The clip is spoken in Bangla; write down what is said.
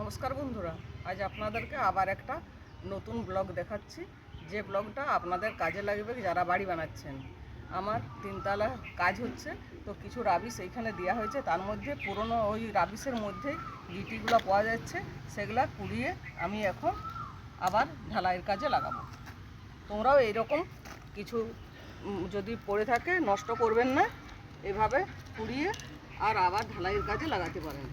নমস্কার বন্ধুরা, আজ আপনাদেরকে আবার একটা নতুন ব্লগ দেখাচ্ছি। যে ব্লগটা আপনাদের কাজে লাগবে যারা বাড়ি বানাচ্ছেন। আমার তিনতলা কাজ হচ্ছে, তো কিছু রাবিশ এইখানে দেওয়া হয়েছে। তার মধ্যে পুরনো ওই রাবিশের মধ্যে গিটিগুলো পাওয়া যাচ্ছে, সেগুলা কুড়িয়ে আমি এখন আবার ঢালাইয়ের কাজে লাগাবো। তোমরাও এইরকম কিছু যদি পড়ে থাকে, নষ্ট করবেন না। এভাবে কুড়িয়ে আর আবার ঢালাইয়ের কাজে লাগাতে পারেন।